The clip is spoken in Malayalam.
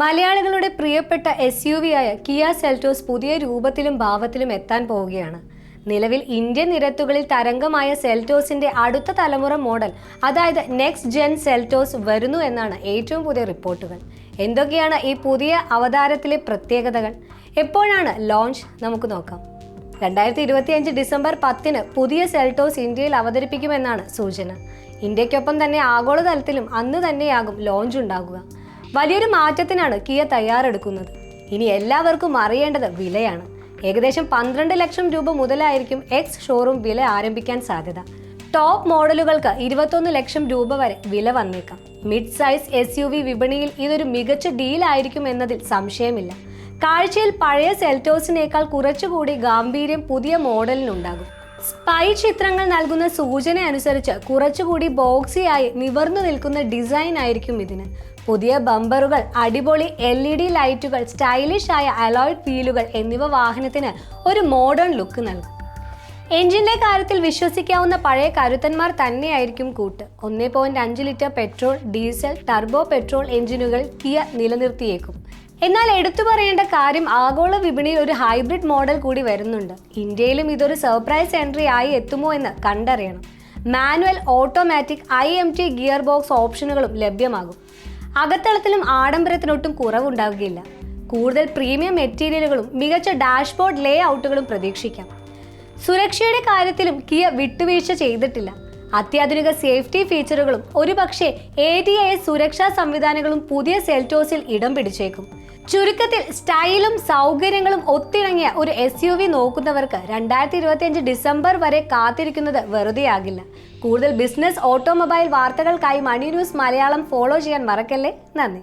മലയാളികളുടെ പ്രിയപ്പെട്ട എസ് യു വി ആയ കിയ സെൽറ്റോസ് പുതിയ രൂപത്തിലും ഭാവത്തിലും എത്താൻ പോവുകയാണ്. നിലവിൽ ഇന്ത്യൻ നിരത്തുകളിൽ തരംഗമായ സെൽറ്റോസിന്റെ അടുത്ത തലമുറ മോഡൽ അതായത് നെക്സ്റ്റ് ജെൻ സെൽറ്റോസ് വരുന്നു എന്നാണ് ഏറ്റവും പുതിയ റിപ്പോർട്ടുകൾ. എന്തൊക്കെയാണ് ഈ പുതിയ അവതാരത്തിലെ പ്രത്യേകതകൾ? എപ്പോഴാണ് ലോഞ്ച്? നമുക്ക് നോക്കാം. രണ്ടായിരത്തി ഇരുപത്തിയഞ്ച് ഡിസംബർ പത്തിന് പുതിയ സെൽറ്റോസ് ഇന്ത്യയിൽ അവതരിപ്പിക്കുമെന്നാണ് സൂചന. ഇന്ത്യക്കൊപ്പം തന്നെ ആഗോളതലത്തിലും അന്ന് തന്നെയാകും ലോഞ്ച് ഉണ്ടാകുക. വലിയൊരു മാറ്റത്തിനാണ് കിയ തയ്യാറെടുക്കുന്നത്. ഇനി എല്ലാവർക്കും അറിയേണ്ടത് വിലയാണ്. ഏകദേശം പന്ത്രണ്ട് ലക്ഷം രൂപ മുതലായിരിക്കും എക്സ് ഷോറൂം വില ആരംഭിക്കാൻ സാധ്യത. ടോപ്പ് മോഡലുകൾക്ക് ഇരുപത്തൊന്ന് ലക്ഷം രൂപ വരെ വില വന്നേക്കാം. Mid size S U V വിപണിയിൽ ഇതൊരു മികച്ച ഡീലായിരിക്കും എന്നതിൽ സംശയമില്ല. കാഴ്ചയിൽ പഴയ സെൽറ്റോസിനേക്കാൾ കുറച്ചുകൂടി ഗാംഭീര്യം പുതിയ മോഡലിനുണ്ടാകും. സ്പൈ ചിത്രങ്ങൾ നൽകുന്ന സൂചന അനുസരിച്ച് കുറച്ചുകൂടി ബോക്സിയായി നിവർന്നു നിൽക്കുന്ന ഡിസൈൻ ആയിരിക്കും ഇതിന്. പുതിയ ബമ്പറുകൾ അടിപൊളി എൽ ഇ ഡി ലൈറ്റുകൾ സ്റ്റൈലിഷ് ആയ അലോയ്ഡ് വീലുകൾ എന്നിവ വാഹനത്തിന് ഒരു മോഡേൺ ലുക്ക് നൽകും. എഞ്ചിന്റെ കാര്യത്തിൽ വിശ്വസിക്കാവുന്ന പഴയ കരുത്തന്മാർ തന്നെയായിരിക്കും കൂട്ട്. ഒന്നേ പോയിന്റ് അഞ്ച് litre petrol diesel turbo petrol എഞ്ചിനുകൾ കിയ നിലനിർത്തിയേക്കും. എന്നാൽ എടുത്തു പറയേണ്ട കാര്യം ആഗോള വിപണിയിൽ ഒരു ഹൈബ്രിഡ് മോഡൽ കൂടി വരുന്നുണ്ട്. ഇന്ത്യയിലും ഇതൊരു സർപ്രൈസ് എൻട്രി ആയി എത്തുമോ എന്ന് കണ്ടറിയണം. Manual automatic I M T gearbox ഓപ്ഷനുകളും ലഭ്യമാകും. അകത്തളത്തിലും ആഡംബരത്തിനൊട്ടും കുറവുണ്ടാവുകയില്ല. കൂടുതൽ പ്രീമിയം മെറ്റീരിയലുകളും മികച്ച ഡാഷ്ബോർഡ് ലേ ഔട്ടുകളും പ്രതീക്ഷിക്കാം. സുരക്ഷയുടെ കാര്യത്തിലും കിയ വിട്ടുവീഴ്ച ചെയ്തിട്ടില്ല. അത്യാധുനിക സേഫ്റ്റി ഫീച്ചറുകളും ഒരുപക്ഷെ എ ഡി എ സുരക്ഷാ സംവിധാനങ്ങളും പുതിയ സെൽറ്റോസിൽ ഇടം പിടിച്ചേക്കും. ചുരുക്കത്തിൽ സ്റ്റൈലും സൗകര്യങ്ങളും ഒത്തിണങ്ങിയ ഒരു എസ് യു വി നോക്കുന്നവർക്ക് രണ്ടായിരത്തി ഇരുപത്തിയഞ്ച് ഡിസംബർ വരെ കാത്തിരിക്കുന്നത് വെറുതെയാകില്ല. കൂടുതൽ ബിസിനസ് ഓട്ടോമൊബൈൽ വാർത്തകൾക്കായി മണി ന്യൂസ് മലയാളം ഫോളോ ചെയ്യാൻ മറക്കല്ലേ? നന്ദി.